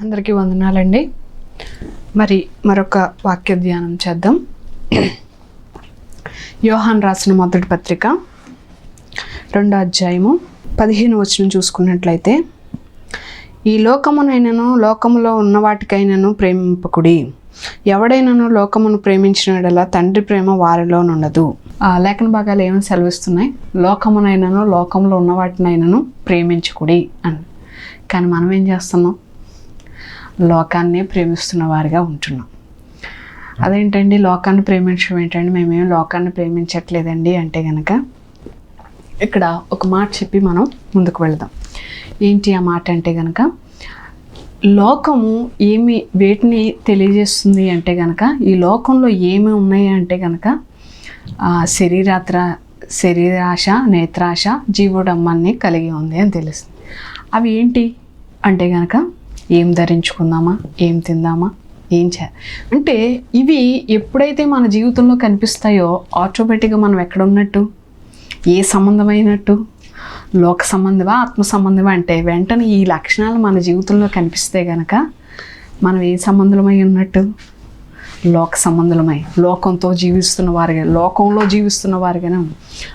అందరికీ వందనాలండి. మరి మరొక వాక్య ధ్యానం చేద్దాం. యోహాన్ రాసిన మొదటి పత్రిక రెండో అధ్యాయము పదిహేను వచనం చూసుకున్నట్లయితే ఈ లోకమునైనను లోకములో ఉన్న వాటికైనను ప్రేమింపకుడి. ఎవడైనను లోకమును ప్రేమించిన తండ్రి ప్రేమ వారిలో నుండదు ఆ లేఖన భాగాలు ఏమని సెలవిస్తున్నాయి? లోకమునైనను లోకంలో ఉన్న వాటినైనను ప్రేమించకుడి అని. కానీ మనం ఏం చేస్తున్నాం? లోకాన్నే ప్రేమిస్తున్న వారిగా ఉంటున్నాం. అదేంటండి లోకాన్ని ప్రేమించడం ఏంటండి? మేమేం లోకాన్ని ప్రేమించట్లేదండి అంటే కనుక ఇక్కడ ఒక మాట చెప్పి మనం ముందుకు వెళదాం. ఏంటి ఆ మాట అంటే కనుక లోకము ఏమి వేటిని తెలియజేస్తుంది అంటే కనుక ఈ లోకంలో ఏమి ఉన్నాయి అంటే కనుక శరీరాత్ర శరీరాశ నేత్రాశ జీవుడమ్మని కలిగి ఉంది అని తెలుస్తుంది. అవి ఏంటి? అంటే కనుక ఏం ధరించుకుందామా? ఏం తిందామా? ఏం చే అంటే ఇవి ఎప్పుడైతే మన జీవితంలో కనిపిస్తాయో ఆటోమేటిక్గా మనం ఎక్కడ ఉన్నట్టు ఏ సంబంధమైనట్టు? లోక సంబంధమా ఆత్మ సంబంధమా? అంటే వెంటనే ఈ లక్షణాలు మన జీవితంలో కనిపిస్తే గనక మనం ఏ సంబంధమై ఉన్నట్టు? లోక సంబంధులమై లోకంతో జీవిస్తున్న వారిగా లోకంలో జీవిస్తున్న వారిగానే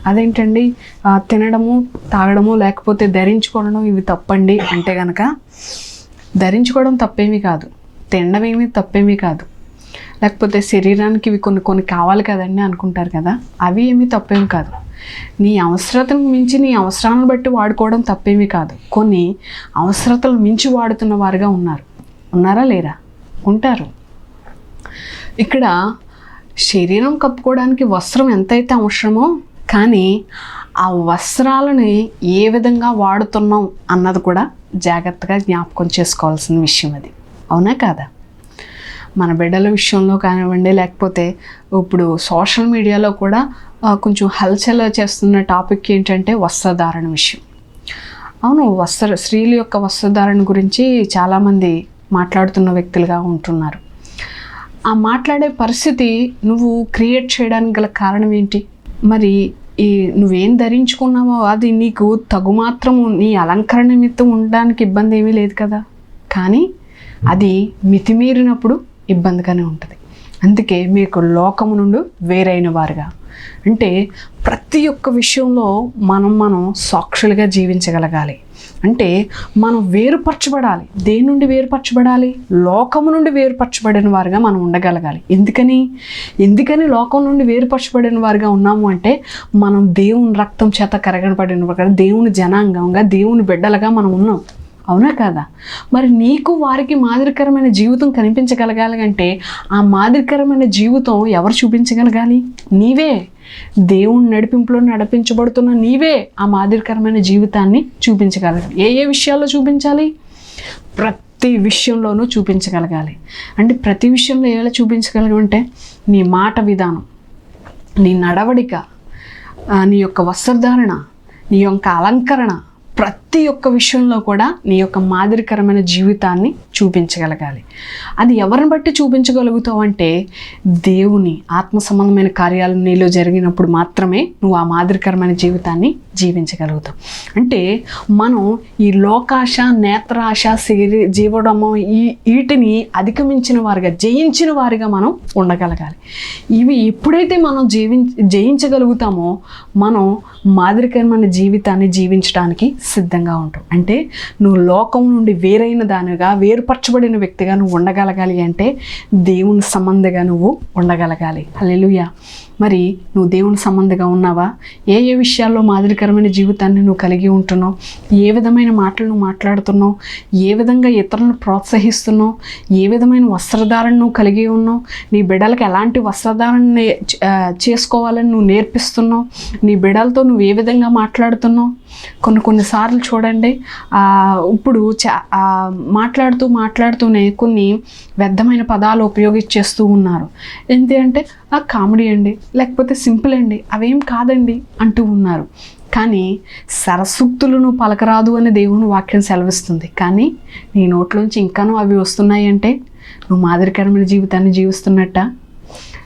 అదేంటండి? తినడము తాగడము లేకపోతే ధరించుకోవడం ఇవి తప్పండి అంటే గనక ధరించుకోవడం తప్పేమీ కాదు. తినడమేమి తప్పేమీ కాదు. లేకపోతే శరీరానికి ఇవి కొన్ని కొన్ని కావాలి కదండి అనుకుంటారు కదా అవి ఏమీ తప్పేమి కాదు. నీ అవసరతను మించి నీ అవసరాలను బట్టి వాడుకోవడం తప్పేమీ కాదు. కొన్ని అవసరతలు మించి వాడుతున్న వారుగా ఉన్నారు. ఉన్నారా లేరా? ఉంటారు. ఇక్కడ శరీరం కప్పుకోవడానికి వస్త్రం ఎంతైతే అవసరమో కానీ ఆ వస్త్రాలని ఏ విధంగా వాడుతున్నాం అన్నది కూడా జాగ్రత్తగా జ్ఞాపకం చేసుకోవాల్సిన విషయం అది. అవునా కాదా? మన బిడ్డల విషయంలో కానివ్వండి లేకపోతే ఇప్పుడు సోషల్ మీడియాలో కూడా కొంచెం హల్చల్ చేస్తున్న టాపిక్ ఏంటంటే వస్త్రధారణ విషయం. అవును వస్త్ర స్త్రీల యొక్క వస్త్రధారణ గురించి చాలామంది మాట్లాడుతున్న వ్యక్తులుగా ఉంటున్నారు. ఆ మాట్లాడే పరిస్థితి నువ్వు క్రియేట్ చేయడానికి గల కారణం ఏంటి? మరి ఈ నువ్వేం ధరించుకున్నావో అది నీకు తగుమాత్రము నీ అలంకరణ నిమిత్తం ఉండడానికి ఇబ్బంది ఏమీ లేదు కదా? కానీ అది మితిమీరినప్పుడు ఇబ్బందిగానే ఉంటుంది. అందుకే మీకు లోకము నుండి వేరైన వారుగా. అంటే ప్రతి ఒక్క విషయంలో మనం మనం సాక్షులుగా జీవించగలగాలి. అంటే మనం వేరుపరచబడాలి. దేని నుండి వేరుపరచబడాలి? లోకము నుండి వేరుపరచబడిన వారుగా మనం ఉండగలగాలి. ఎందుకని? ఎందుకని లోకం నుండి వేరుపరచబడిన వారుగా ఉన్నాము అంటే మనం దేవుని రక్తం చేత కరగబడిన దేవుని జనాంగంగా దేవుని బిడ్డలుగా మనం ఉన్నాం. అవునా కాదా? మరి నీకు వారికి మాదిరికరమైన జీవితం కనిపించగలగాలి అంటే ఆ మాదిరికరమైన జీవితం ఎవరు చూపించగలగాలి? నీవే. దేవుని నడిపింపులో నడిపించబడుతున్న నీవే ఆ మాదిరికరమైన జీవితాన్ని చూపించగలగాలి. ఏ ఏ విషయాల్లో చూపించాలి? ప్రతి విషయంలోనూ చూపించగలగాలి. అంటే ప్రతి విషయంలో ఎలా చూపించగలగంటే నీ మాట విధానం నీ నడవడిక నీ యొక్క వస్త్రధారణ నీ యొక్క అలంకరణ ప్రతి ఒక్క విషయంలో కూడా నీ యొక్క మాదిరికరమైన జీవితాన్ని చూపించగలగాలి. అది ఎవరిని బట్టి చూపించగలుగుతావు అంటే దేవుని ఆత్మ సంబంధమైన కార్యాలు నీలో జరిగినప్పుడు మాత్రమే నువ్వు ఆ మాదిరికరమైన జీవితాన్ని జీవించగలుగుతావు. అంటే మనం ఈ లోకాశ నేత్రాశ శరీ జీవడము ఈ వీటిని అధిగమించిన వారిగా జయించిన వారిగా మనం ఉండగలగాలి. ఇవి ఎప్పుడైతే మనం జీవించ జయించగలుగుతామో మనం మాదిరికరమైన జీవితాన్ని జీవించడానికి సిద్ధంగా ఉంటాం అంటే నువ్వు లోకం నుండి వేరైన దానిగా వేరుపరచబడిన వ్యక్తిగా నువ్వు ఉండగలగాలి అంటే దేవుని సంబంధిగా నువ్వు ఉండగలగాలి. అల్లెలుయా మరి నువ్వు దేవుని సంబంధిగా ఉన్నావా? ఏ ఏ విషయాల్లో మాదిరికరమైన జీవితాన్ని నువ్వు కలిగి ఉంటున్నావు? ఏ విధమైన మాటలు నువ్వు మాట్లాడుతున్నావు? ఏ విధంగా ఇతరులను ప్రోత్సహిస్తున్నావు? ఏ విధమైన వస్త్రధారణ నువ్వు కలిగి ఉన్నావు? నీ బిడ్డలకు ఎలాంటి వస్త్రధారణ చేసుకోవాలని నువ్వు నేర్పిస్తున్నావు? నీ బిడ్డలతో నువ్వు ఏ విధంగా మాట్లాడుతున్నావు? కొన్ని కొన్నిసార్లు చూడండి ఇప్పుడు చా మాట్లాడుతూ మాట్లాడుతూనే కొన్ని వ్యర్థమైన పదాలు ఉపయోగించేస్తూ ఉన్నారు. ఏంటి అంటే ఆ కామెడీ అండి. లేకపోతే సింపుల్ అండి. అవేం కాదండి అంటూ ఉన్నారు. కానీ సరసూక్తులను పలకరాదు అని దేవుని వాక్యం సెలవిస్తుంది. కానీ నీ నోట్లోంచి ఇంకానూ అవి వస్తున్నాయి అంటే నువ్వు మాదిరికరమైన జీవితాన్ని జీవిస్తున్నట్ట?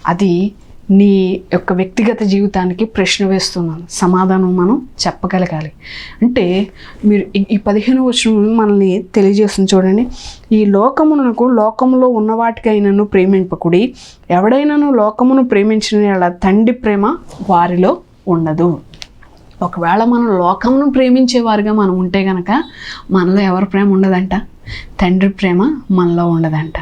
అది నీ యొక్క వ్యక్తిగత జీవితానికి ప్రశ్న వేస్తున్నాను. సమాధానం మనం చెప్పగలగాలి. అంటే మీరు ఈ- పదిహేను వచ్చిన మనల్ని తెలియజేస్తుంది చూడండి. ఈ లోకమునకు లోకములో ఉన్న వాటికైనను ప్రేమింపకుడి ఎవడైనాను లోకమును ప్రేమించిన తండ్రి ప్రేమ వారిలో ఉండదు. ఒకవేళ మనం లోకమును ప్రేమించేవారుగా మనం ఉంటే గనక మనలో ఎవరి ప్రేమ ఉండదంట? తండ్రి ప్రేమ మనలో ఉండదంట.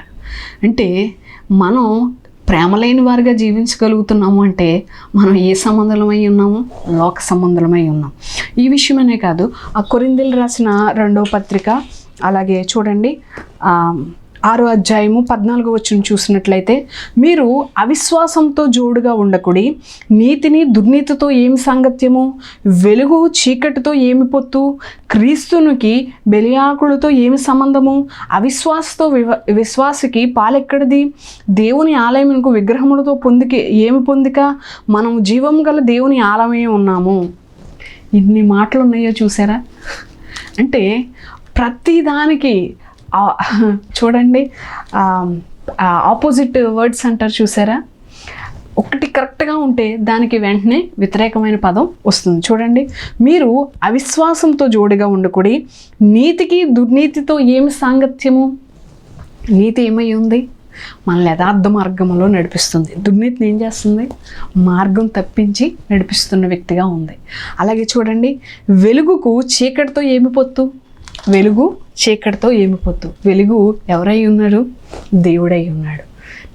అంటే మనం ప్రేమ లేని వారిగా జీవించగలుగుతున్నాము అంటే మనం ఏ సంబంధమై ఉన్నాము? లోక సంబంధమై ఉన్నాం. ఈ విషయమనే కాదు ఆ కొరిందెలు రాసిన రెండో పత్రిక అలాగే చూడండి ఆరో అధ్యాయము పద్నాలుగో వచ్చిన చూసినట్లయితే మీరు అవిశ్వాసంతో జోడుగా ఉండకుడి నీతిని దుర్నీతితో ఏమి సాంగత్యము? వెలుగు చీకటితో ఏమి పొత్తు? క్రీస్తునికి బెలియాకులతో ఏమి సంబంధము? అవిశ్వాసతో వివ విశ్వాసకి పాలెక్కడిది? దేవుని ఆలయమునకు విగ్రహములతో పొందికి ఏమి పొందిక? మనం జీవం గల దేవుని ఆలయమే ఉన్నాము. ఇన్ని మాటలు ఉన్నాయో చూసారా? అంటే ప్రతిదానికి చూడండి. ఆపోజిట్ వర్డ్స్ అంటారు చూసారా? ఒకటి కరెక్ట్గా ఉంటే దానికి వెంటనే వ్యతిరేకమైన పదం వస్తుంది. చూడండి. మీరు అవిశ్వాసంతో జోడిగా ఉండకూడి నీతికి దుర్నీతితో ఏమి సాంగత్యము? నీతి ఏమై ఉంది? మనల్ని యథార్థ మార్గంలో నడిపిస్తుంది. దుర్నీతిని ఏం చేస్తుంది? మార్గం తప్పించి నడిపిస్తున్న వ్యక్తిగా ఉంది. అలాగే చూడండి. వెలుగుకు చీకటితో ఏమి పొత్తు? వెలుగు చీకటితో ఏమి పొత్తు వెలుగు ఎవరై ఉన్నాడు దేవుడై ఉన్నాడు.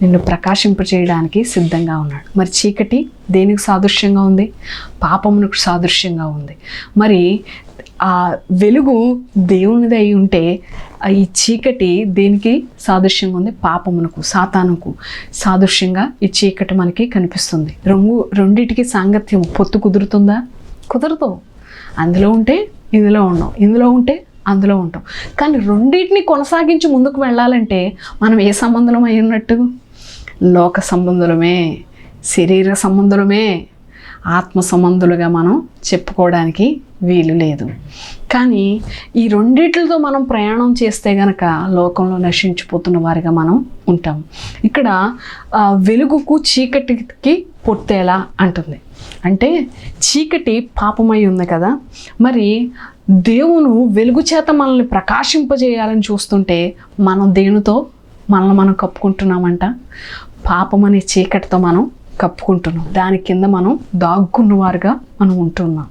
నిన్ను ప్రకాశింపచేయడానికి సిద్ధంగా ఉన్నాడు. మరి చీకటి దేనికి సాదృశ్యంగా ఉంది? పాపమునకు సాదృశ్యంగా ఉంది. మరి ఆ వెలుగు దేవునిది అయి ఉంటే ఈ చీకటి దేనికి సాదృశ్యంగా ఉంది? పాపమునకు సాతానుకు సాదృశ్యంగా ఈ చీకటి మనకి కనిపిస్తుంది. రంగు రెండిటికి సాంగత్యం పొత్తు కుదురుతుందా? కుదరదు. అందులో ఉంటే ఇందులో ఉన్నాం ఇందులో ఉంటే అందులో ఉంటాం. కానీ రెండింటిని కొనసాగించి ముందుకు వెళ్ళాలంటే మనం ఏ సంబంధం అయి ఉన్నట్టు? లోక సంబంధులమే శరీర సంబంధులమే ఆత్మ సంబంధులుగా మనం చెప్పుకోవడానికి వీలు లేదు. కానీ ఈ రెండిట్లతో మనం ప్రయాణం చేస్తే గనక లోకంలో నశించిపోతున్న వారిగా మనం ఉంటాం. ఇక్కడ వెలుగుకు చీకటికి పొట్టేలా అంటుంది. అంటే చీకటి పాపమై ఉంది కదా. మరి దేవును వెలుగు చేత మనల్ని ప్రకాశింపజేయాలని చూస్తుంటే మనం దేనితో మనల్ని మనం కప్పుకుంటున్నామంట? పాపం అనే చీకటితో మనం కప్పుకుంటున్నాం. దాని కింద మనం దాక్కున్నవారుగా మనం ఉంటున్నాం.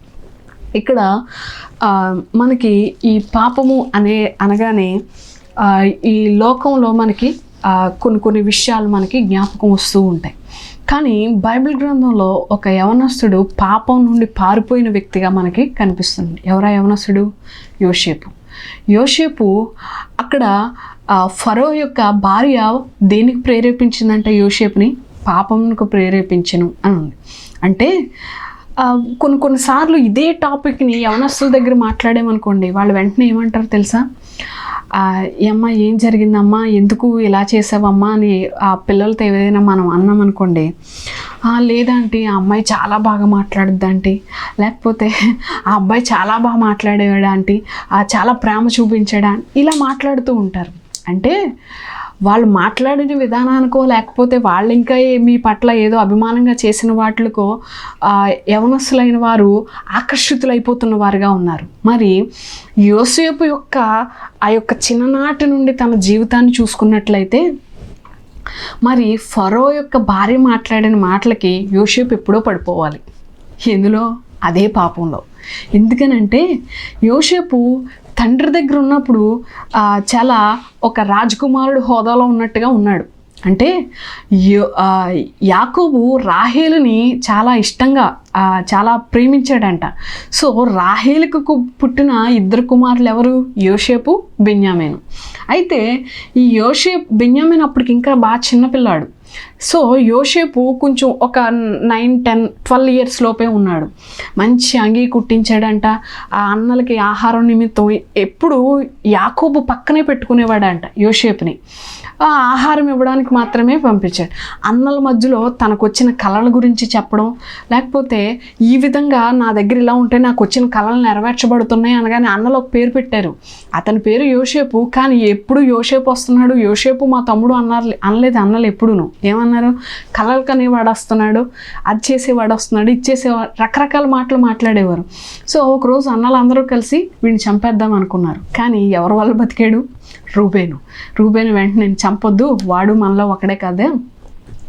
ఇక్కడ మనకి ఈ పాపము అనే అనగానే ఈ లోకంలో మనకి కొన్ని కొన్ని విషయాలు మనకి జ్ఞాపకం వస్తూ ఉంటాయి. కానీ బైబిల్ గ్రంథంలో ఒక యవనస్తుడు పాపం నుండి పారిపోయిన వ్యక్తిగా మనకి కనిపిస్తుంది. ఎవరా యవనస్తుడు? యోషేపు యోషేపు అక్కడ ఫరో యొక్క భార్య దేనికి ప్రేరేపించిందంటే యోషేపుని పాపంకు ప్రేరేపించను అని ఉంది. అంటే కొన్ని కొన్నిసార్లు ఇదే టాపిక్ని యవనస్తుల దగ్గర మాట్లాడామనుకోండి వాళ్ళు వెంటనే ఏమంటారు తెలుసా? ఈ అమ్మ ఏం జరిగిందమ్మా? ఎందుకు ఇలా చేసావమ్మా? అని ఆ పిల్లలతో ఏదైనా మనం అన్నాం అనుకోండి. లేదంటే ఆ అమ్మాయి చాలా బాగా మాట్లాడుద్ది ఆంటీ లేకపోతే ఆ అబ్బాయి చాలా బాగా మాట్లాడేవాడు ఆంటీ ఆ చాలా ప్రేమ చూపించాడా? ఇలా మాట్లాడుతూ ఉంటారు. అంటే వాళ్ళు మాట్లాడిన విధానానికో లేకపోతే వాళ్ళు ఇంకా మీ పట్ల ఏదో అభిమానంగా చేసిన వాటికో యవనస్తులైన వారు ఆకర్షితులైపోతున్న వారుగా ఉన్నారు. మరి యోసేపు యొక్క ఆ యొక్క చిన్ననాటి నుండి తన జీవితాన్ని చూసుకున్నట్లయితే మరి ఫరో యొక్క భార్య మాట్లాడిన మాటలకి యోసేపు ఎప్పుడో పడిపోవాలి. ఎందులో? అదే పాపంలో. ఎందుకనంటే యోసేపు తండ్రి దగ్గర ఉన్నప్పుడు చాలా ఒక రాజకుమారుడు హోదాలో ఉన్నట్టుగా ఉన్నాడు. అంటే యో యాకోబు రాహేలుని చాలా ఇష్టంగా చాలా ప్రేమించాడంట. సో రాహేలుకు పుట్టిన ఇద్దరు కుమారులు ఎవరు? యోషేపు బెన్యామేను. అయితే ఈ యోషేప్ బెన్యామేన్ అప్పటికి ఇంకా బాగా చిన్నపిల్లాడు. సో యోషేపు కొంచెం ఒక నైన్ టెన్ ట్వెల్వ్ ఇయర్స్ లోపే ఉన్నాడు. మంచి అంగీ కుట్టించాడంట. ఆ అన్నలకి ఆహారం నిమిత్తం ఎప్పుడు యాకోబు పక్కనే పెట్టుకునేవాడంట యోషేపుని ఆ ఆహారం ఇవ్వడానికి మాత్రమే పంపించాడు. అన్నల మధ్యలో తనకు వచ్చిన కళల గురించి చెప్పడం లేకపోతే ఈ విధంగా నా దగ్గర ఇలా ఉంటే నాకు వచ్చిన కళలు నెరవేర్చబడుతున్నాయి అనగానే అన్నలు ఒక పేరు పెట్టారు. అతని పేరు యోషేపు కానీ ఎప్పుడు యోషేపు వస్తున్నాడు? యోషేపు మా తమ్ముడు అన్నారు అనలేదు అన్నలు ఎప్పుడును. ఏమన్నారు కలలు కనేవాడు వస్తున్నాడు అది చేసేవాడు వస్తున్నాడు ఇచ్చేసేవాడు రకరకాల మాటలు మాట్లాడేవారు. సో ఒకరోజు అన్నలు అందరూ కలిసి వీడిని చంపేద్దాం అనుకున్నారు. కానీ ఎవరి వల్ల బతికాడు? రూబేను. రూబేను వెంటనే చంపొద్దు వాడు మనలో ఒకడే కాదే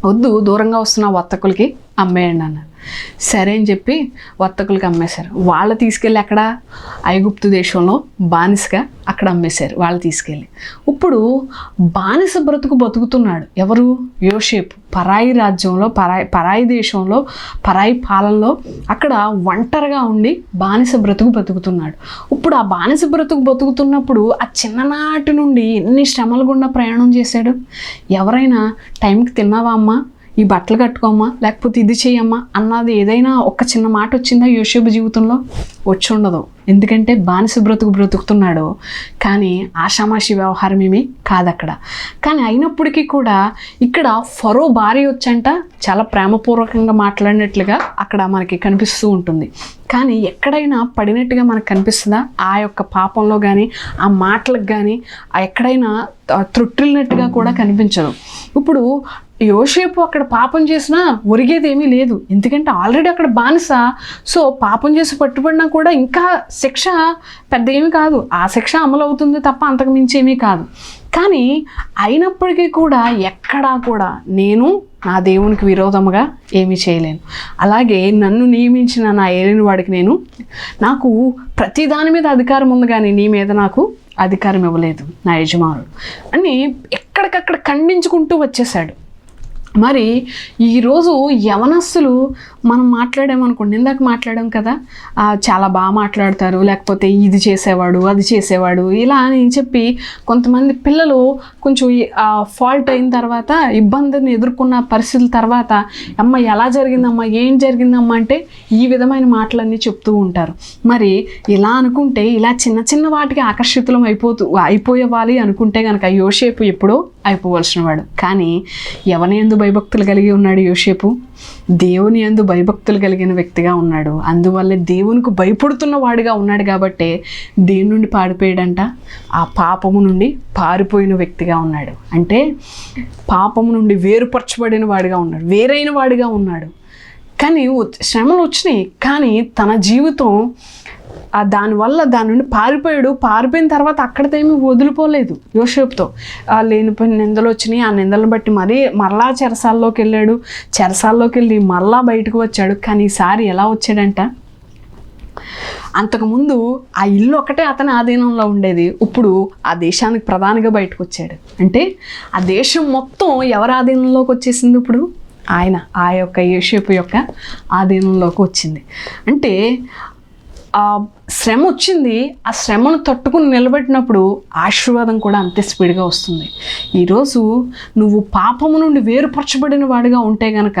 వద్దు దూరంగా వస్తున్న వర్తకులకి అమ్మేయండి అన్నారు. సరే అని చెప్పి వర్తకులకు అమ్మేశారు. వాళ్ళు తీసుకెళ్ళి అక్కడ ఐగుప్తు దేశంలో బానిసగా అక్కడ అమ్మేశారు వాళ్ళు తీసుకెళ్ళి. ఇప్పుడు బానిస బ్రతుకు బతుకుతున్నాడు ఎవరు? యోషేపు పరాయి రాజ్యంలో పరాయి పరాయి దేశంలో పరాయి పాలనలో అక్కడ ఒంటరిగా ఉండి బానిస బ్రతుకు బతుకుతున్నాడు. ఇప్పుడు ఆ బానిస బ్రతుకు బతుకుతున్నప్పుడు ఆ చిన్ననాటి నుండి ఎన్ని శ్రమలు గుండా ప్రయాణం చేశాడు? ఎవరైనా టైంకి తిన్నావా అమ్మా? ఈ బట్టలు కట్టుకోమ్మా లేకపోతే ఇది చేయమ్మా అన్నది ఏదైనా ఒక చిన్న మాట వచ్చిందా యోషబ్ జీవితంలో? వచ్చి ఉండదు. ఎందుకంటే బానిస బ్రతుకు బ్రతుకుతున్నాడు. కానీ ఆషామాషి వ్యవహారం ఏమీ కాదు అక్కడ కానీ అయినప్పటికీ కూడా ఇక్కడ ఫరో భార్య వచ్చంట చాలా ప్రేమపూర్వకంగా మాట్లాడినట్లుగా అక్కడ మనకి కనిపిస్తూ ఉంటుంది. కానీ ఎక్కడైనా పడినట్టుగా మనకు కనిపిస్తుందా? ఆ యొక్క పాపంలో కానీ ఆ మాటలకు కానీ ఎక్కడైనా త్రుట్టిల్లినట్టుగా కూడా కనిపించదు. ఇప్పుడు యోషేపు అక్కడ పాపం చేసినా ఒరిగేది ఏమీ లేదు. ఎందుకంటే ఆల్రెడీ అక్కడ బానిస. సో పాపం చేసి పట్టుబడినా కూడా ఇంకా శిక్ష పెద్ద ఏమీ కాదు. ఆ శిక్ష అమలు అవుతుంది తప్ప అంతకు మించి ఏమీ కాదు. కానీ అయినప్పటికీ కూడా ఎక్కడా కూడా నేను నా దేవునికి విరోధముగా ఏమీ చేయలేను. అలాగే నన్ను నియమించిన నా ఏలిన వాడికి నేను నాకు ప్రతి దాని మీద అధికారం ఉంది కానీ నీ మీద నాకు అధికారం ఇవ్వలేదు నా యజమానుడు. అని ఎక్కడికక్కడ ఖండించుకుంటూ వచ్చేసాడు మరి ఈరోజు యవనస్తులు మనం మాట్లాడామనుకోండి ఇందాక మాట్లాడాం కదా చాలా బాగా మాట్లాడతారు లేకపోతే ఇది చేసేవాడు అది చేసేవాడు ఇలా అని చెప్పి కొంతమంది పిల్లలు కొంచెం ఫాల్ట్ అయిన తర్వాత ఇబ్బందిని ఎదుర్కొన్న పరిస్థితుల తర్వాత అమ్మ ఎలా జరిగిందమ్మా ఏం జరిగిందమ్మా అంటే ఈ విధమైన మాటలన్నీ చెప్తూ ఉంటారు. మరి ఇలా అనుకుంటే ఇలా చిన్న చిన్న వాటికి ఆకర్షితులం అయిపోతూ అయిపోయేవాలి అనుకుంటే కనుక యోషేపు ఎప్పుడో అయిపోవలసిన వాడు కానీ ఎవని ఎందు భయభక్తులు కలిగి ఉన్నాడు యోషేపు దేవుని ఎందు భయభక్తులు కలిగిన వ్యక్తిగా ఉన్నాడు. అందువల్లే దేవునికి భయపడుతున్న వాడిగా ఉన్నాడు కాబట్టి దేని నుండి పారిపోయాడంట? ఆ పాపము నుండి పారిపోయిన వ్యక్తిగా ఉన్నాడు. అంటే పాపము నుండి వేరుపరచబడిన వాడిగా ఉన్నాడు. వేరైన వాడిగా ఉన్నాడు. కానీ శ్రమలు వచ్చినాయి. కానీ తన జీవితం దానివల్ల దాని నుండి పారిపోయాడు. పారిపోయిన తర్వాత అక్కడితో ఏమీ వదిలిపోలేదు యోషేపుతో ఆ లేనిపోయిన నిందలు వచ్చినాయి. ఆ నిందలను బట్టి మరీ మరలా చెరసాల్లోకి వెళ్ళాడు. చెరసాల్లోకి వెళ్ళి మరలా బయటకు వచ్చాడు. కానీ ఈసారి ఎలా వచ్చాడంట? అంతకుముందు ఆ ఇల్లు ఒకటే అతని ఆధీనంలో ఉండేది. ఇప్పుడు ఆ దేశానికి ప్రధానిగా బయటకు వచ్చాడు. అంటే ఆ దేశం మొత్తం ఎవరి ఆధీనంలోకి వచ్చేసింది ఇప్పుడు? ఆయన ఆ యొక్క యేషేపు యొక్క ఆధీనంలోకి వచ్చింది. అంటే శ్రమ వచ్చింది ఆ శ్రమను తట్టుకుని నిలబెట్టినప్పుడు ఆశీర్వాదం కూడా అంతే స్పీడ్గా వస్తుంది. ఈరోజు నువ్వు పాపము నుండి వేరుపరచబడిన వాడిగా ఉంటే గనక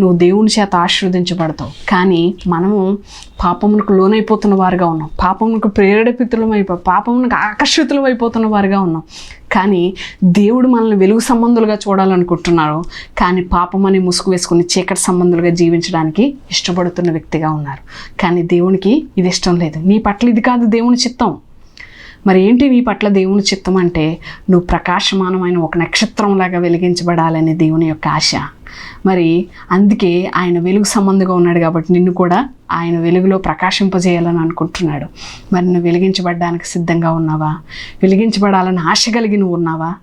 నువ్వు దేవుని చేత ఆశీర్వదించబడతావు. కానీ మనము పాపమునకు లోనైపోతున్న వారుగా ఉన్నాం. పాపమునకు ప్రేరేపితులం అయిపో పాపమునకు ఆకర్షితులం అయిపోతున్న వారుగా ఉన్నాం. కానీ దేవుడు మనల్ని వెలుగు సంబంధులుగా చూడాలనుకుంటున్నారు. కానీ పాపం అని ముసుగు వేసుకుని చీకటి సంబంధులుగా జీవించడానికి ఇష్టపడుతున్న వ్యక్తిగా ఉన్నారు. కానీ దేవునికి ఇది ఇష్టం లేదు. నీ పట్ల ఇది కాదు దేవుని చిత్తం. మరి ఏంటి నీ పట్ల దేవుని చిత్తం అంటే? నువ్వు ప్రకాశమానమైన ఒక నక్షత్రంలాగా వెలిగించబడాలని దేవుని యొక్క ఆశ. మరి అందుకే ఆయన వెలుగు సంబంధంగా ఉన్నాడు కాబట్టి నిన్ను కూడా ఆయన వెలుగులో ప్రకాశింపజేయాలని అనుకుంటున్నాడు. మరి నువ్వు వెలిగించబడడానికి సిద్ధంగా ఉన్నావా? వెలిగించబడాలని ఆశ కలిగి నువ్వు ఉన్నావా?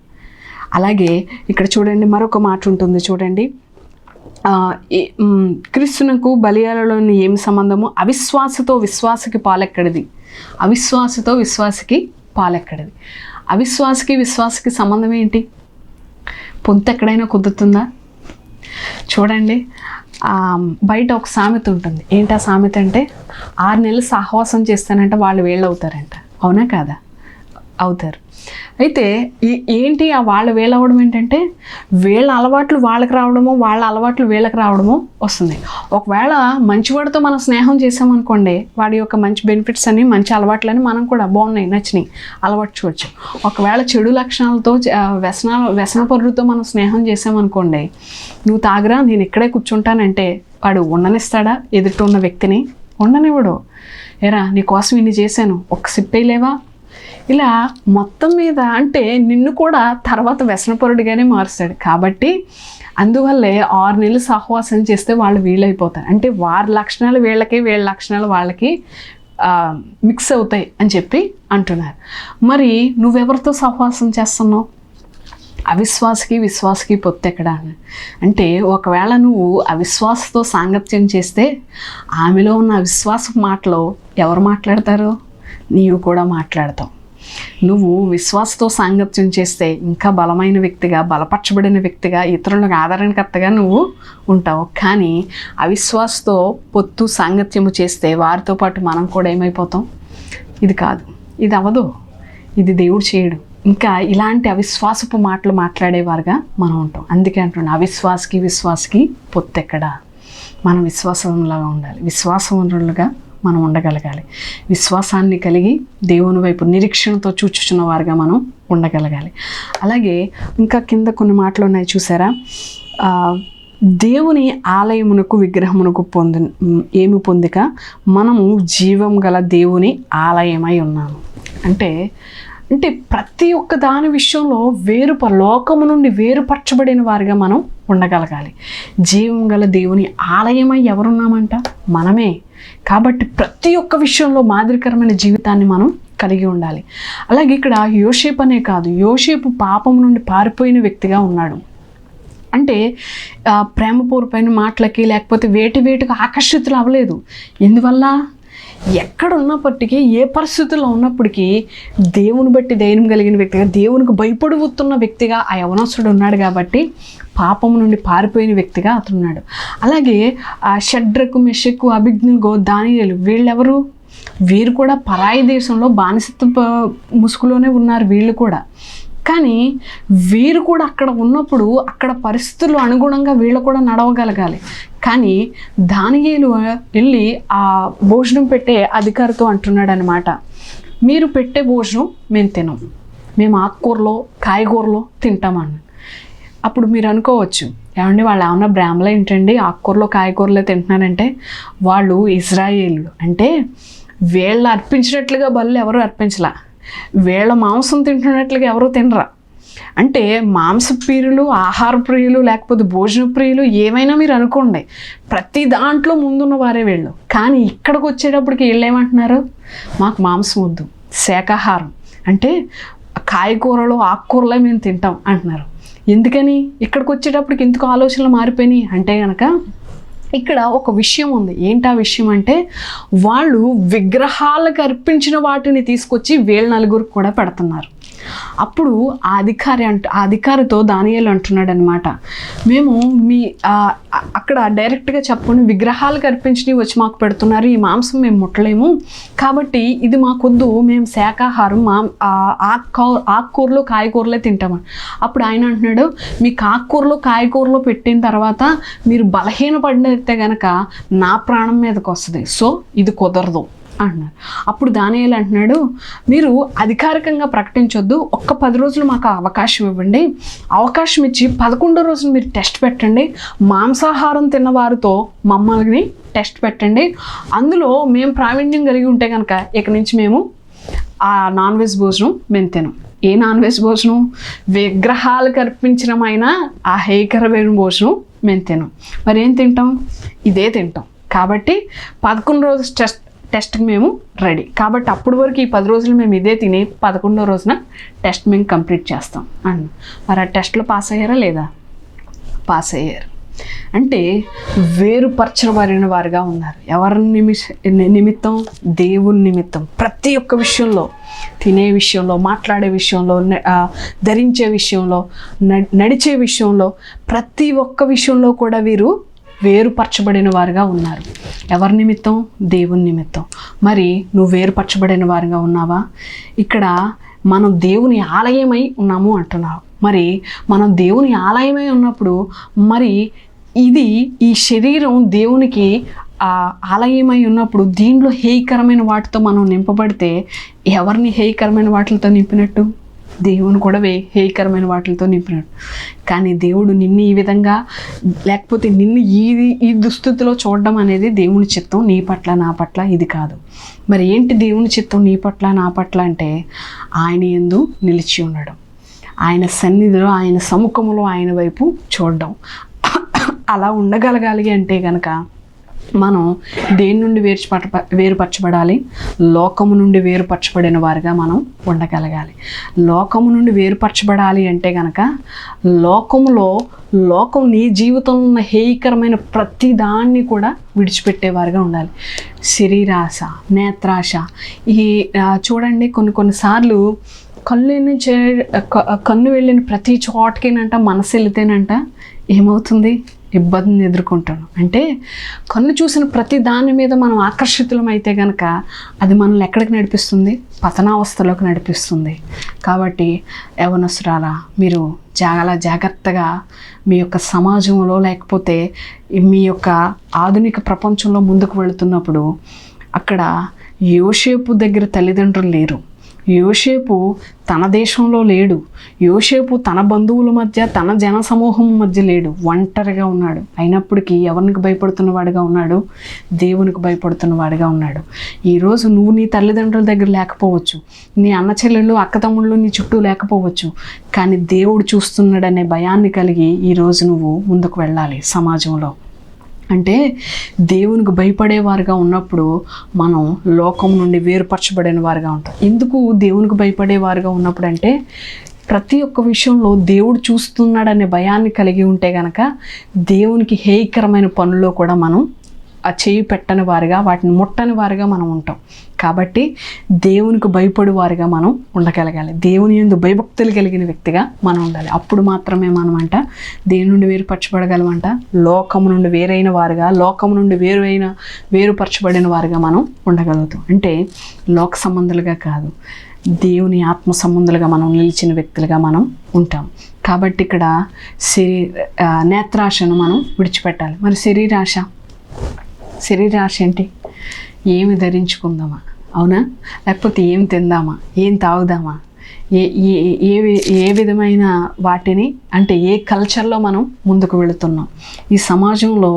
అలాగే ఇక్కడ చూడండి మరొక మాట ఉంటుంది చూడండి. క్రీస్తునకు బలియాలలోని ఏమి సంబంధము? అవిశ్వాసతో విశ్వాసకి పాలెక్కడిది. అవిశ్వాసతో విశ్వాసకి పాలెక్కడిది. అవిశ్వాసకి విశ్వాసకి సంబంధం ఏంటి? పొంత ఎక్కడైనా కుదురుతుందా? చూడండి బయట ఒక సామెత ఉంటుంది. ఏంటి ఆ సామెత అంటే ఆరు నెలలు సహవాసం చేస్తానంటే వాళ్ళు వేళ్ళు అవుతారంట. అవునా కాదా? అవుతారు. అయితే ఈ- ఏంటి ఆ వాళ్ళ వేలు అవ్వడం ఏంటంటే వీళ్ళ అలవాట్లు వాళ్ళకి రావడమో వాళ్ళ అలవాట్లు వీళ్ళకి రావడమో వస్తుంది. ఒకవేళ మంచివాడితో మనం స్నేహం చేసామనుకోండి వాడి యొక్క మంచి బెనిఫిట్స్ అని మంచి అలవాట్లని మనం కూడా బాగున్నాయి నచ్చినాయి అలవాటు అలవర్చుకోవచ్చు ఒకవేళ చెడు లక్షణాలతో వ్యసన వ్యసన పరులతో మనం స్నేహం చేసామనుకోండి నువ్వు తాగరా నేను ఇక్కడే కూర్చుంటానంటే వాడు ఉండనిస్తాడా? ఎదుట ఉన్న వ్యక్తిని ఉండనివ్వడు. ఏరా నీ కోసం ఇన్ని చేశాను ఒక సిప్పేయలేవా ఇలా మొత్తం మీద అంటే నిన్ను కూడా తర్వాత వ్యసనపరుడిగానే మారుస్తాడు. కాబట్టి అందువల్లే ఆరు నెలలు సహవాసం చేస్తే వాళ్ళు వీళ్ళైపోతారు అంటే వారి లక్షణాలు వీళ్ళకి వీళ్ళ లక్షణాలు వాళ్ళకి మిక్స్ అవుతాయి అని చెప్పి అంటున్నారు. మరి నువ్వెవరితో సహవాసం చేస్తున్నావు? అవిశ్వాసకి విశ్వాసకి పొత్తు ఎక్కడ అంటే ఒకవేళ నువ్వు అవిశ్వాసతో సాంగత్యం చేస్తే ఆమెలో ఉన్న అవిశ్వాస మాటలు ఎవరు మాట్లాడతారు? నీవు కూడా మాట్లాడతావు. నువ్వు విశ్వాసతో సాంగత్యం చేస్తే ఇంకా బలమైన వ్యక్తిగా బలపరచబడిన వ్యక్తిగా ఇతరులకు ఆదరణకర్తగా నువ్వు ఉంటావు. కానీ అవిశ్వాసతో పొత్తు సాంగత్యము చేస్తే వారితో పాటు మనం కూడా ఏమైపోతాం? ఇది కాదు. ఇది అవ్వదు. ఇది దేవుడు చేయడు. ఇంకా ఇలాంటి అవిశ్వాసపు మాటలు మాట్లాడేవారుగా మనం ఉంటాం. అందుకే అంటున్నాను అవిశ్వాసకి విశ్వాసకి పొత్తెక్కడా? మనం విశ్వాసంలాగా ఉండాలి. విశ్వాసవనులుగా మనం ఉండగలగాలి. విశ్వాసాన్ని కలిగి దేవుని వైపు నిరీక్షణతో చూచుచున్న వారుగా మనం ఉండగలగాలి. అలాగే ఇంకా కింద కొన్ని మాటలు ఉన్నాయి చూసారా? దేవుని ఆలయమునకు విగ్రహమునకు పొంది ఏమి పొందిక? మనము జీవం గల దేవుని ఆలయమై ఉన్నాము. అంటే అంటే ప్రతి ఒక్క దాని విషయంలో వేరుప లోకము నుండి వేరుపరచబడిన వారిగా మనం ఉండగలగాలి. జీవం గల దేవుని ఆలయమై ఎవరున్నామంట? మనమే. కాబట్టి ప్రతి ఒక్క విషయంలో మాదిరికరమైన జీవితాన్ని మనం కలిగి ఉండాలి. అలాగే ఇక్కడ యోషేప్ అనే కాదు యోషేపు పాపం నుండి పారిపోయిన వ్యక్తిగా ఉన్నాడు. అంటే ఆ, ప్రేమపూర్వమైన మాటలకి లేకపోతే వేటి వేటికి ఆకర్షితులు అవ్వలేదు. ఎందువల్ల? ఎక్కడ ఉన్నప్పటికీ ఏ పరిస్థితుల్లో ఉన్నప్పటికీ దేవుని బట్టి ధైర్యం కలిగిన వ్యక్తిగా దేవునికి భయపడుతున్న వ్యక్తిగా ఆ యవనస్తుడు ఉన్నాడు కాబట్టి పాపం నుండి పారిపోయిన వ్యక్తిగా అతను ఉన్నాడు అలాగే ఆ షడ్రకు మెషకు అభిజ్ఞగో దానియలు వీళ్ళెవరు? వీరు కూడా పరాయి దేశంలో బానిసత్వ ముసుగులోనే ఉన్నారు వీళ్ళు కూడా. కానీ వీరు కూడా అక్కడ ఉన్నప్పుడు అక్కడ పరిస్థితులు అనుగుణంగా వీళ్ళు కూడా నడవగలగాలి. కానీ దానియేలు వెళ్ళి ఆ భోజనం పెట్టే అధికారితో అంటున్నాడు అనమాట మీరు పెట్టే భోజనం మేము తినం. మేము ఆకుకూరలో కాయగూరలో తింటామన్న అప్పుడు మీరు అనుకోవచ్చు ఏమండి వాళ్ళు ఏమన్నా బ్రాహ్మలు ఏంటండి? ఆకుకూరలో కాయగూరలో తింటున్నారంటే వాళ్ళు ఇజ్రాయేళ్ళు అంటే వీళ్ళు అర్పించినట్లుగా బళ్ళు ఎవరు అర్పించలా? వీళ్ళ మాంసం తింటున్నట్లుగా ఎవరు తినరా? అంటే మాంస ప్రియులు ఆహార ప్రియులు లేకపోతే భోజన ప్రియులు ఏమైనా మీరు అనుకోండి ప్రతి దాంట్లో ముందున్న వారే వీళ్ళు. కానీ ఇక్కడికి వచ్చేటప్పటికి వీళ్ళు ఏమంటున్నారు? మాకు మాంసం వద్దు శాకాహారం అంటే కాయకూరలు ఆకుకూరలే మేము తింటాం అంటున్నారు. ఎందుకని? ఇక్కడికి వచ్చేటప్పటికి ఎందుకు ఆలోచనలు మారిపోయినాయి? అంటే కనుక ఇక్కడ ఒక విషయం ఉంది. ఏంటి ఆ విషయం అంటే వాళ్ళు విగ్రహాలకు అర్పించిన వాటిని తీసుకొచ్చి వీళ్ళ నలుగురికి కూడా పెడుతున్నారు. అప్పుడు ఆ అధికారి అంట ఆ అధికారితో దానియాలు అంటున్నాడు అనమాట మేము మీ అక్కడ డైరెక్ట్గా చెప్పండి విగ్రహాలు కనిపించినవి వచ్చి మాకు పెడుతున్నారు ఈ మాంసం మేము ముట్టలేము. కాబట్టి ఇది మాకొద్దు మేము శాకాహారం మా ఆ, ఆకు ఆకుకూరలు కాయగూరలే తింటామని అప్పుడు ఆయన అంటున్నాడు మీకు ఆకుకూరలో కాయకూరలో పెట్టిన తర్వాత మీరు బలహీనపడితే కనుక నా ప్రాణం మీదకి వస్తుంది సో ఇది కుదరదు. అంటున్నారు. అప్పుడు దానియాలు అంటున్నాడు మీరు అధికారికంగా ప్రకటించొద్దు ఒక్క పది రోజులు మాకు అవకాశం ఇవ్వండి. అవకాశం ఇచ్చి పదకొండో రోజున మీరు టెస్ట్ పెట్టండి. మాంసాహారం తిన్నవారితో మమ్మల్ని టెస్ట్ పెట్టండి. అందులో మేము ప్రావీణ్యం కలిగి ఉంటే కనుక ఇక నుంచి మేము ఆ నాన్ వెజ్ భోజనం మేము తినం. ఏ నాన్ వెజ్ భోజనం? విగ్రహాలకు అర్పించడమైన ఆ హేకరమైన భోజనం మేము తినం. మరి ఏం తింటాం? ఇదే తింటాం. కాబట్టి పదకొండు రోజు టెస్ట్ టెస్ట్కి మేము రెడీ. కాబట్టి అప్పటి వరకు ఈ పది రోజులు మేము ఇదే తిని పదకొండో రోజున టెస్ట్ మేము కంప్లీట్ చేస్తాం. అన్న మరి ఆ టెస్ట్లో పాస్ అయ్యారా లేదా? పాస్ అయ్యారు. అంటే వేరుపరచబడిన వారుగా ఉన్నారు. ఎవరి నిమిష నిమిత్తం? దేవుని నిమిత్తం. ప్రతి ఒక్క విషయంలో తినే విషయంలో మాట్లాడే విషయంలో ధరించే విషయంలో న- నడిచే విషయంలో ప్రతి ఒక్క విషయంలో కూడా వీరు వేరుపరచబడిన వారుగా ఉన్నారు. ఎవరి నిమిత్తం? దేవుని నిమిత్తం. మరి నువ్వు వేరుపరచబడిన వారుగా ఉన్నావా? ఇక్కడ మనం దేవుని ఆలయమై ఉన్నాము అంటున్నావు. మరి మనం దేవుని ఆలయమై ఉన్నప్పుడు మరి ఇది ఈ శరీరం దేవునికి ఆలయమై ఉన్నప్పుడు దీంట్లో హేయకరమైన వాటితో మనం నింపబడితే ఎవరిని హేయకరమైన వాటితో నింపినట్టు? దేవుని కూడా వే హేయకరమైన వాటితో నింపినాడు. కానీ దేవుడు నిన్ను ఈ విధంగా లేకపోతే నిన్ను ఈ ఈ దుస్థితిలో చూడడం అనేది దేవుని చిత్తం నీ పట్ల నా పట్ల ఇది కాదు. మరి ఏంటి దేవుని చిత్తం నీ పట్ల నా పట్ల అంటే ఆయన ఎందు నిలిచి ఉండడం. ఆయన సన్నిధిలో ఆయన సముఖంలో ఆయన వైపు చూడడం. అలా ఉండగలగాలి అంటే కనుక మనం దేని నుండి వేరుపట వేరుపరచబడాలి? లోకము నుండి వేరుపరచబడిన వారిగా మనం ఉండగలగాలి. లోకము నుండి వేరుపరచబడాలి అంటే కనుక లోకములో లోకం నీ జీవితంలో ఉన్న హేయకరమైన ప్రతి దాన్ని కూడా విడిచిపెట్టేవారుగా ఉండాలి. శరీరాశ నేత్రాశ ఈ చూడండి కొన్ని కొన్నిసార్లు కళ్ళు నుంచి కన్ను వెళ్ళిన ప్రతి చోటకేనంట మనసు వెళితేనంట ఏమవుతుంది? ఇబ్బందిని ఎదుర్కొంటాను అంటే కన్ను చూసిన ప్రతి దాని మీద మనం ఆకర్షితులమైతే కనుక అది మనల్ని ఎక్కడికి నడిపిస్తుంది? పతనావస్థలోకి నడిపిస్తుంది. కాబట్టి యవనసురాలా మీరు చాలా జాగ్రత్తగా మీ యొక్క సమాజంలో లేకపోతే మీ యొక్క ఆధునిక ప్రపంచంలో ముందుకు వెళుతున్నప్పుడు అక్కడ యోషేపు దగ్గర తల్లిదండ్రులు లేరు. యోషేపు తన దేశంలో లేడు. యోషేపు తన బంధువుల మధ్య తన జన సమూహం మధ్య లేడు. ఒంటరిగా ఉన్నాడు. అయినప్పటికీ ఎవరికి భయపడుతున్నవాడుగా ఉన్నాడు? దేవునికి భయపడుతున్నవాడుగా ఉన్నాడు. ఈరోజు నువ్వు నీ తల్లిదండ్రుల దగ్గర లేకపోవచ్చు. నీ అన్న చెల్లెళ్ళు అక్క తమ్ముళ్ళు నీ చుట్టూ లేకపోవచ్చు. కానీ దేవుడు చూస్తున్నాడనే భయాన్ని కలిగి ఈరోజు నువ్వు ముందుకు వెళ్ళాలి సమాజంలో. అంటే దేవునికి భయపడేవారుగా ఉన్నప్పుడు మనం లోకం నుండి వేరుపరచబడిన వారుగా ఉంటాం. ఎందుకు దేవునికి భయపడేవారుగా ఉన్నప్పుడు అంటే ప్రతి ఒక్క విషయంలో దేవుడు చూస్తున్నాడనే భయాన్ని కలిగి ఉంటే గనక దేవునికి హేయకరమైన పనుల్లో కూడా మనం ఆ చేయి పెట్టని వారిగా వాటిని ముట్టని వారిగా మనం ఉంటాం. కాబట్టి దేవునికి భయపడి వారిగా మనం ఉండగలగాలి. దేవుని ఎందు భయభక్తులు కలిగిన వ్యక్తిగా మనం ఉండాలి. అప్పుడు మాత్రమే మనం అంట దేని నుండి వేరుపరచబడగలమంట? లోకము నుండి వేరైన వారుగా లోకము నుండి వేరైన వేరుపరచబడిన వారుగా మనం ఉండగలుగుతాం. అంటే లోక సంబంధులుగా కాదు దేవుని ఆత్మ సంబంధులుగా మనం నిలిచిన వ్యక్తులుగా మనం ఉంటాం. కాబట్టి ఇక్కడ శరీ నేత్రాశను మనం విడిచిపెట్టాలి. మరి శరీరాశ? శరీరాశ ఏంటి ఏమి ధరించుకుందామా? అవునా? లేకపోతే ఏం తిందామా? ఏం తాగుదామా? ఏ ఏ ఏ ఏ విధమైన వాటిని అంటే ఏ కల్చర్లో మనం ముందుకు వెళుతున్నాం? ఈ సమాజంలో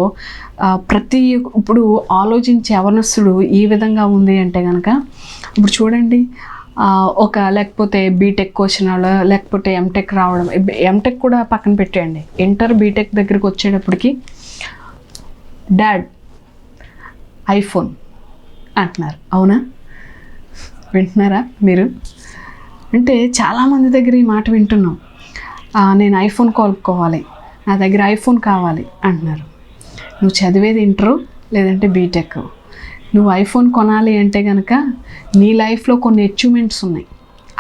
ప్రతి ఇప్పుడు ఆలోచించే అవనస్తుడు ఈ విధంగా ఉంది అంటే కనుక ఇప్పుడు చూడండి ఒక లేకపోతే బీటెక్ వచ్చిన వాళ్ళు లేకపోతే ఎంటెక్ రావడం ఎంటెక్ కూడా పక్కన పెట్టేయండి. ఇంటర్ బీటెక్ దగ్గరికి వచ్చేటప్పటికి డాడ్ ఐఫోన్ అంటున్నారు. అవునా? వింటున్నారా మీరు? అంటే చాలామంది దగ్గర ఈ మాట వింటున్నాం. నేను ఐఫోన్ కొనుక్కోవాలి. నా దగ్గర ఐఫోన్ కావాలి అంటున్నారు. నువ్వు చదివేది ఇంటరు లేదంటే బీటెక్? నువ్వు ఐఫోన్ కొనాలి అంటే కనుక నీ లైఫ్లో కొన్ని అచీవ్మెంట్స్ ఉన్నాయి.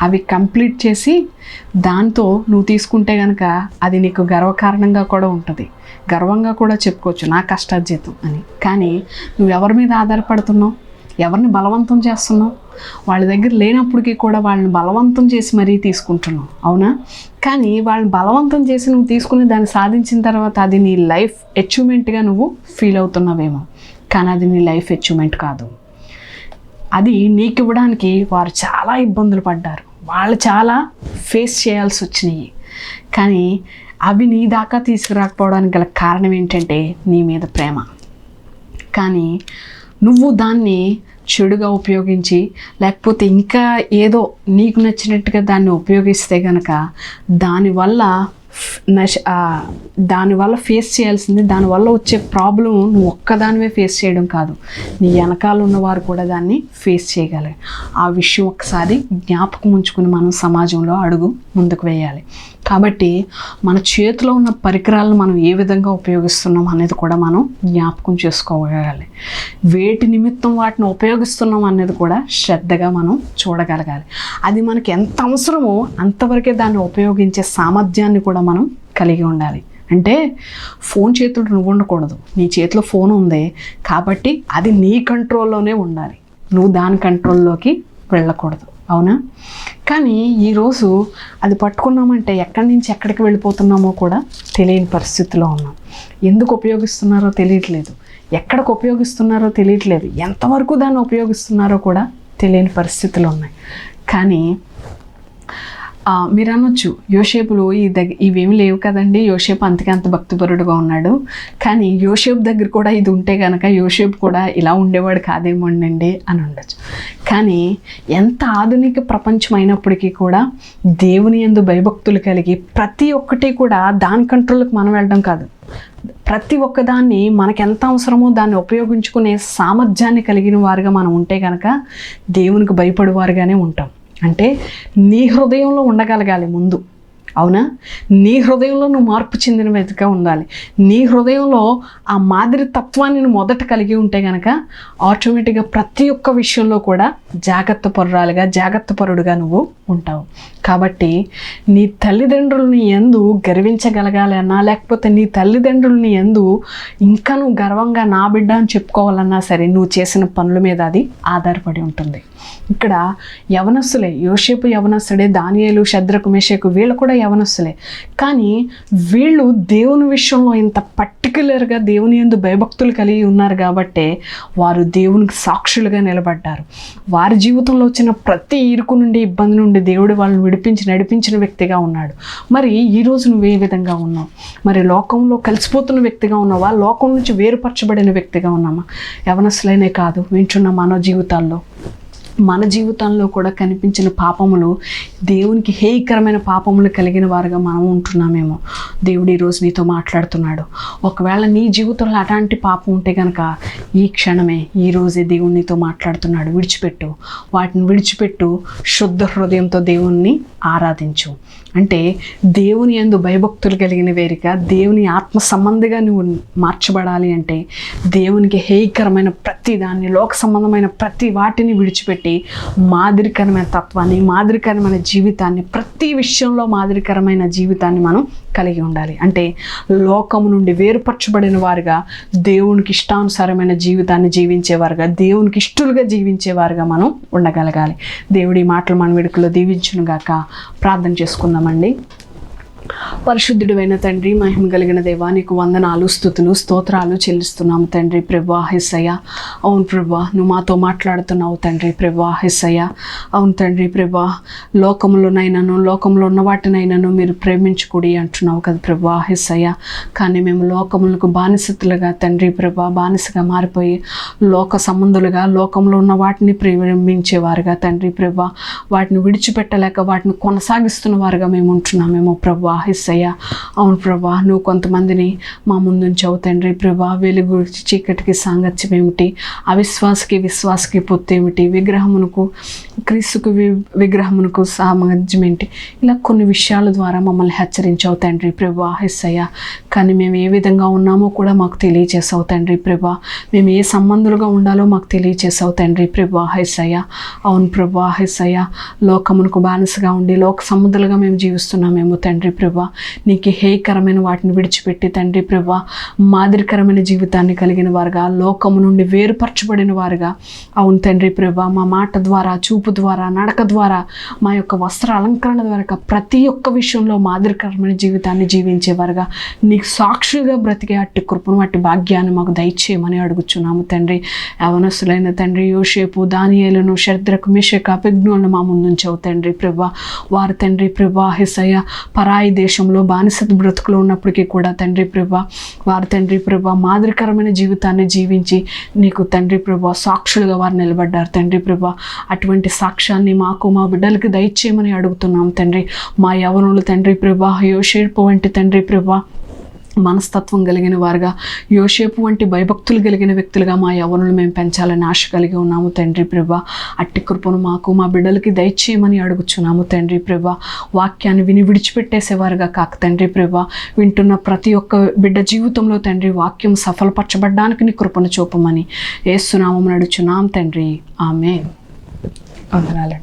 అవి కంప్లీట్ చేసి దాంతో నువ్వు తీసుకుంటే కనుక అది నీకు గర్వకారణంగా కూడా ఉంటుంది. గర్వంగా కూడా చెప్పుకోవచ్చు నా కష్టార్జితం అని. కానీ నువ్వు ఎవరి మీద ఆధారపడుతున్నావు? ఎవరిని బలవంతం చేస్తున్నావు? వాళ్ళ దగ్గర లేనప్పటికీ కూడా వాళ్ళని బలవంతం చేసి మరీ తీసుకుంటున్నావు అవునా? కానీ వాళ్ళని బలవంతం చేసి నువ్వు తీసుకుని దాన్ని సాధించిన తర్వాత అది నీ లైఫ్ అచీవ్మెంట్గా నువ్వు ఫీల్ అవుతున్నావేమో. కానీ అది నీ లైఫ్ అచీవ్మెంట్ కాదు. అది నీకు ఇవ్వడానికి వారు చాలా ఇబ్బందులు పడ్డారు. వాళ్ళు చాలా ఫేస్ చేయాల్సి వచ్చినాయి. కానీ అవి నీ దాకా తీసుకురాకపోవడానికి గల కారణం ఏంటంటే నీ మీద ప్రేమ. కానీ నువ్వు దాన్ని చెడుగా ఉపయోగించి లేకపోతే ఇంకా ఏదో నీకు నచ్చినట్టుగా దాన్ని ఉపయోగిస్తే కనుక దానివల్ల నష దానివల్ల ఫేస్ చేయాల్సింది దానివల్ల వచ్చే ప్రాబ్లం నువ్వు ఒక్కదానివే ఫేస్ చేయడం కాదు. నీ వెనకాల ఉన్నవారు కూడా దాన్ని ఫేస్ చేయగలరు. ఆ విషయం ఒకసారి జ్ఞాపకం ఉంచుకుని మనం సమాజంలో అడుగు ముందుకు వేయాలి. కాబట్టి మన చేతిలో ఉన్న పరికరాలను మనం ఏ విధంగా ఉపయోగిస్తున్నాం అనేది కూడా మనం జ్ఞాపకం చేసుకోగలగాలి. వేటి నిమిత్తం వాటిని ఉపయోగిస్తున్నాం అనేది కూడా శ్రద్ధగా మనం చూడగలగాలి. అది మనకి ఎంత అవసరమో అంతవరకే దాన్ని ఉపయోగించే సామర్థ్యాన్ని కూడా మనం కలిగి ఉండాలి. అంటే ఫోన్ చేతులు నువ్వు ఉండకూడదు. నీ చేతిలో ఫోన్ ఉంది కాబట్టి అది నీ కంట్రోల్లోనే ఉండాలి. నువ్వు దాని కంట్రోల్లోకి వెళ్ళకూడదు. అవునా? కానీ ఈరోజు అది పట్టుకున్నామంటే ఎక్కడి నుంచి ఎక్కడికి వెళ్ళిపోతున్నామో కూడా తెలియని పరిస్థితిలో ఉన్నాం. ఎందుకు ఉపయోగిస్తున్నారో తెలియట్లేదు. ఎక్కడికి ఉపయోగిస్తున్నారో తెలియట్లేదు. ఎంతవరకు దాన్ని ఉపయోగిస్తున్నారో కూడా తెలియని పరిస్థితులు ఉన్నాయి. కానీ మీరు అనొచ్చు యోషేపులు ఈ దగ్గర ఇవేమి లేవు కదండి. యోషేపు అంతకే అంత భక్తిపరుడుగా ఉన్నాడు. కానీ యోషేపు దగ్గర కూడా ఇది ఉంటే కనుక యోషేపు కూడా ఇలా ఉండేవాడు కాదేమోనండి అని ఉండొచ్చు. కానీ ఎంత ఆధునిక ప్రపంచం అయినప్పటికీ కూడా దేవుని ఎందు భయభక్తులు కలిగి ప్రతి ఒక్కటి కూడా దాని కంట్రోల్కి మనం వెళ్ళడం కాదు. ప్రతి ఒక్కదాన్ని మనకు ఎంత అవసరమో దాన్ని ఉపయోగించుకునే సామర్థ్యాన్ని కలిగిన వారుగా మనం ఉంటే కనుక దేవునికి భయపడేవారుగానే ఉంటాం. అంటే నీ హృదయంలో ఉండగలగాలి ముందు. అవునా? నీ హృదయంలో నువ్వు మార్పు చెందిన వ్యక్తిగా ఉండాలి. నీ హృదయంలో ఆ మాదిరి తత్వాన్ని నువ్వు మొదట కలిగి ఉంటే కనుక ఆటోమేటిక్గా ప్రతి ఒక్క విషయంలో కూడా జాగ్రత్త పరురాలుగా జాగ్రత్త పరుడుగా నువ్వు ఉంటావు. కాబట్టి నీ తల్లిదండ్రులని ఎందు గర్వించగలగాలన్నా లేకపోతే నీ తల్లిదండ్రులని ఎందు ఇంకా నువ్వు గర్వంగా నా బిడ్డ అని చెప్పుకోవాలన్నా సరే నువ్వు చేసిన పనుల మీద అది ఆధారపడి ఉంటుంది. ఇక్కడ యవనస్తులే యోషేపు యవనస్తుడే దానియలు శద్రకు మేషకు వీళ్ళు కూడా యవనస్తులే కానీ వీళ్ళు దేవుని విషయంలో ఇంత పర్టికులర్గా దేవుని ఎందు భయభక్తులు కలిగి ఉన్నారు కాబట్టే వారు దేవునికి సాక్షులుగా నిలబడ్డారు. వారి జీవితంలో వచ్చిన ప్రతి ఇరుకు నుండి ఇబ్బంది నుండి దేవుడు వాళ్ళని విడిపించి నడిపించిన వ్యక్తిగా ఉన్నాడు. మరి ఈరోజు నువ్వు ఏ విధంగా ఉన్నావు? మరి లోకంలో కలిసిపోతున్న వ్యక్తిగా ఉన్నావా? లోకం నుంచి వేరుపరచబడిన వ్యక్తిగా ఉన్నామా? యవనస్తులైనే కాదు. వింటున్న మన జీవితాల్లో మన జీవితంలో కూడా కనిపించిన పాపములు దేవునికి హేయకరమైన పాపములు కలిగిన వారుగా మనం ఉంటున్నామేమో. దేవుడు ఈరోజు నీతో మాట్లాడుతున్నాడు. ఒకవేళ నీ జీవితంలో అలాంటి పాపం ఉంటే కనుక ఈ క్షణమే ఈ రోజే దేవుడు నీతో మాట్లాడుతున్నాడు. విడిచిపెట్టు. వాటిని విడిచిపెట్టు. శుద్ధ హృదయంతో దేవుణ్ణి ఆరాధించు. అంటే దేవుని యందు భయభక్తులు కలిగిన వేరిక దేవుని ఆత్మ సంబంధిగా నువ్వు మార్చబడాలి అంటే దేవునికి హేయకరమైన ప్రతి దాన్ని లోక సంబంధమైన ప్రతి వాటిని విడిచిపెట్టి మాదిరికరమైన తత్వాన్ని మాదిరికరమైన జీవితాన్ని ప్రతి విషయంలో మాదిరికరమైన జీవితాన్ని మనం కలిగి ఉండాలి. అంటే లోకము నుండి వేరుపరచబడిన వారుగా దేవునికి ఇష్టానుసారమైన జీవితాన్ని జీవించేవారుగా దేవునికి ఇష్టలుగా జీవించేవారుగా మనం ఉండగలగాలి. దేవుడి మాటలు మన వేడుకలో దీవించునుగాక. ప్రార్థన చేసుకుందామండి పరిశుద్ధుడైన తండ్రి మహిమ కలిగిన దేవా నీకు వందనాలు స్థుతులు స్తోత్రాలు చెల్లిస్తున్నాము తండ్రి ప్రభా హిస్సయ్య అవును ప్రభా నువ్వు మాతో మాట్లాడుతున్నావు తండ్రి ప్రభా హిస్సయ్య అవును తండ్రి ప్రభా లోకంలోనైనాను లోకంలో ఉన్న వాటినైనాను మీరు ప్రేమించుకుడి అంటున్నావు కదా ప్రభా హిస్సయ్య కానీ మేము లోకములకు బానిసతులుగా తండ్రి ప్రభా బానిసగా మారిపోయి లోక సంబంధులుగా లోకంలో ఉన్న వాటిని ప్రేమించేవారుగా తండ్రి ప్రభా. వాటిని విడిచిపెట్టలేక వాటిని కొనసాగిస్తున్న వారుగా మేము ఉంటున్నామేమో ప్రభా. హిస్సయ్య అవును ప్రభా నువ్వు కొంతమందిని మా ముందుంచావు తండ్రి ప్రభా. వెలుగు చీకటికి సాంగత్యం ఏమిటి అవిశ్వాసకి విశ్వాసకి పొత్తు ఏమిటి విగ్రహమునకు క్రీస్తుకు వి విగ్రహమునకు సామర్థ్యం ఏంటి ఇలా కొన్ని విషయాల ద్వారా మమ్మల్ని హెచ్చరించావు తండ్రి ప్రభా ఎస్సయ్యా కానీ మేము ఏ విధంగా ఉన్నామో కూడా మాకు తెలియచేసావు తండ్రి ప్రభా. మేము ఏ సంబంధులుగా ఉండాలో మాకు తెలియచేసావు తండ్రి ప్రభా హిస్సయ్య అవును ప్రభా హిస్సయ్య లోకమునకు బానిసగా ఉండి లోక సముద్రులుగా మేము జీవిస్తున్నామేమో తండ్రి ప్రభా నీకు హేయకరమైన వాటిని విడిచిపెట్టి తండ్రి ప్రభా మాదిరికరమైన జీవితాన్ని కలిగిన వారుగా లోకము నుండి వేరుపరచబడిన వారుగా. అవును తండ్రి ప్రభా మా మాట ద్వారా చూపు ద్వారా నడక ద్వారా మా యొక్క వస్త్ర అలంకరణ ద్వారా ప్రతి ఒక్క విషయంలో మాదిరికరమైన జీవితాన్ని జీవించేవారుగా. నీకు సాక్షులుగా బ్రతికే అట్టి కృపను అట్టి భాగ్యాన్ని మాకు దయచేయమని అడుగుచున్నాము తండ్రి. యవనసులైన తండ్రి యోషేపు దానియేలను శర్ద్రకు మిషక అభిజ్ఞులను మా ముందుంచవు తండ్రి ప్రభా. వారు తండ్రి ప్రభా హిసయ్య పరాయి దేశంలో బానిస బ్రతుకులో ఉన్నప్పటికీ కూడా తండ్రి ప్రభ వారు తండ్రి ప్రభ మాదిరికరమైన జీవితాన్ని జీవించి నీకు తండ్రి ప్రభ సాక్షులుగా వారు నిలబడ్డారు. తండ్రి ప్రభ అటువంటి సాక్ష్యాన్ని మాకు మా బిడ్డలకి దయచేయమని అడుగుతున్నాం తండ్రి. మా యవనులు తండ్రి ప్రభా యోషేర్పు వంటి తండ్రి ప్రభా మనస్తత్వం కలిగిన వారుగా యోషేపు వంటి భయభక్తులు కలిగిన వ్యక్తులుగా మా యవనులు మేము పెంచాలని ఆశ కలిగి ఉన్నాము తండ్రి ప్రభా. అట్టి కృపను మాకు మా బిడ్డలకి దయచేయమని అడుగుచున్నాము తండ్రి ప్రభా. వాక్యాన్ని విని విడిచిపెట్టేసేవారుగా కాక తండ్రి ప్రభా. వింటున్న ప్రతి ఒక్క బిడ్డ జీవితంలో తండ్రి వాక్యం సఫలపరచబడ్డానికి నీ కృపను చూపమని ఏసునామం నడుచున్నాం తండ్రి. ఆమె వందనాలండి